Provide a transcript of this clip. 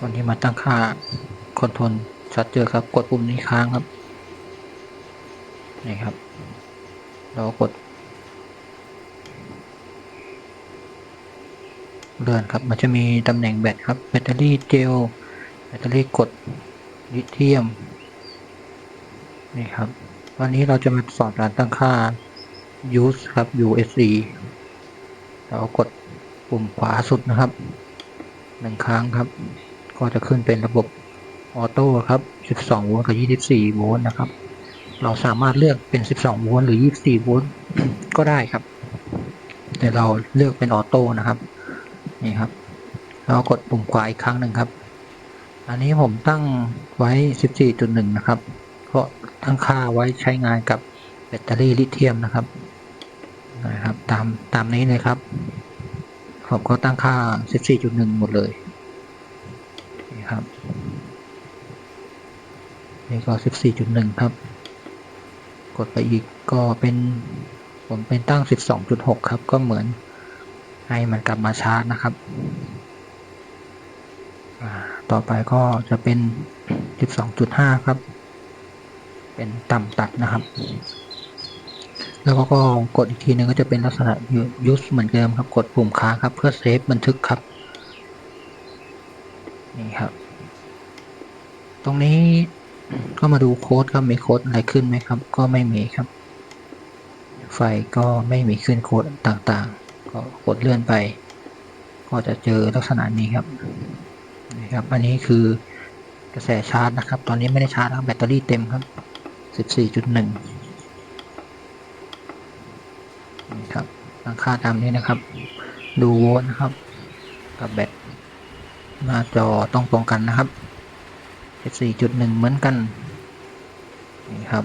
วันนี้มาตั้งค่าคอนโทรลชัดเจอครับ กดปุ่มนี้ค้างครับนี่ครับ เรากด เลื่อนครับ มันจะมีตำแหน่งแบตครับ แบตเตอรี่เจล แบตเตอรี่กรดลิเธียม นี่ครับ วันนี้เราจะมาสอนการตั้งค่า use ครับ USE เรากดปุ่มขวาสุดนะครับหนึ่งครั้งครับ ก็จะขึ้นเป็นระบบออโต้ครับ 12 โวลต์กับ 24 โวลต์นะครับ เราสามารถเลือกเป็น 12 โวลต์หรือ 24 โวลต์ก็ได้ครับ แต่เราเลือกเป็นออโต้นะครับ นี่ครับ เรากดปุ่มขวาอีกครั้งหนึ่งครับ อันนี้ผมตั้งไว้ 14.1 นะครับเพราะตั้งค่าไว้ใช้งานกับแบตเตอรี่ลิเธียมนะครับ นะครับ ตามตามนี้เลยครับ ผมก็ตั้งค่า 14.1 หมดเลย ครับ นี่ก็ 14.1 ครับ กดไปอีกก็เป็นผมเป็นตั้ง 12.6 ครับ ก็เหมือนให้มันกลับมาชาร์จนะครับ ต่อไปก็จะเป็น 12.5 ครับ เป็นต่ำตัดนะครับ แล้วก็กดอีกทีหนึงก็จะเป็นลักษณะยุสเหมือนเดิมครับ กดปุ่มค้างครับเพื่อเซฟบันทึกครับ นี่ครับ ตรงนี้ก็มาดูโค้ดครับมีโค้ดอะไรขึ้นไหมครับ ก็ไม่มีครับ ไฟก็ไม่มีขึ้นโค้ดต่างๆ ก็กดเลื่อนไป ก็จะเจอลักษณะนี้ครับนี่ครับ อันนี้คือกระแสชาร์จนะครับ ตอนนี้ไม่ได้ชาร์จครับแบตเตอรี่เต็มครับ14.1นี่ครับตั้งค่าตามนี้นะครับ ดูโวลต์นะครับ กับแบต หน้าจอต้องตรงกันนะครับ 14.1 เหมือนกัน นี่ครับ